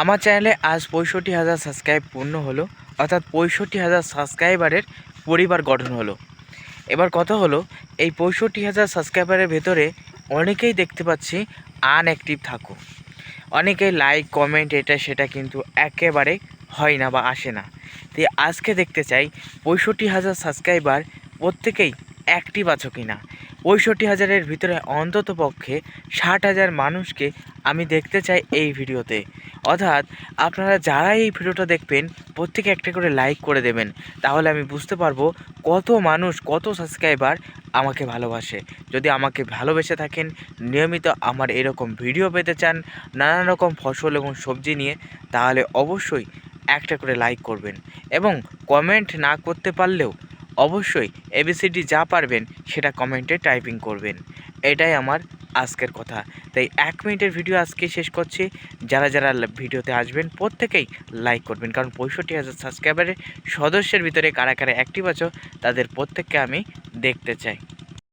আমার চ্যানেলে আজ পঁয়ষট্টি হাজার সাবস্ক্রাইব পূর্ণ হলো, অর্থাৎ পঁয়ষট্টি হাজার সাবস্ক্রাইবারের পরিবার গঠন হলো। এবার কথা হলো, এই পঁয়ষট্টি হাজার সাবস্ক্রাইবারের ভেতরে অনেকেই দেখতে পাচ্ছি আনঅ্যাক্টিভ থাকো। অনেকেই লাইক কমেন্ট এটা সেটা কিন্তু একেবারে হয় না বা আসে না। তো আজকে দেখতে চাই, পঁয়ষট্টি হাজার সাবস্ক্রাইবার প্রত্যেকেই অ্যাক্টিভ আছো কি না পঁয়ষট্টি হাজারের ভিতরে অন্তত পক্ষে ষাট হাজার মানুষকে আমি দেখতে চাই এই ভিডিওতে। অর্থাৎ আপনারা যারা এই ভিডিওটা দেখবেন, প্রত্যেকে একটা করে লাইক করে দেবেন। তাহলে আমি বুঝতে পারব কত মানুষ, কত সাবস্ক্রাইবার আমাকে ভালোবাসে। যদি আমাকে ভালোবেসে থাকেন, নিয়মিত আমার এরকম ভিডিও পেতে চান, নানান রকম ফসল এবং সবজি নিয়ে, তাহলে অবশ্যই একটা করে লাইক করবেন। এবং কমেন্ট না করতে পারলেও অবশ্যই এবিসিডি যা পারবেন সেটা কমেন্টে টাইপিং করবেন। এটাই আমার আজকের কথা। তাই এক মিনিটের ভিডিও আজকে শেষ করছি। যারা যারা ভিডিওতে আসবেন, প্রত্যেকেই লাইক করবেন। কারণ পঁয়ষট্টি হাজার সাবস্ক্রাইবারের সদস্যের ভিতরে কারা কারা অ্যাক্টিভ আছো, তাদের প্রত্যেককে আমি দেখতে চাই।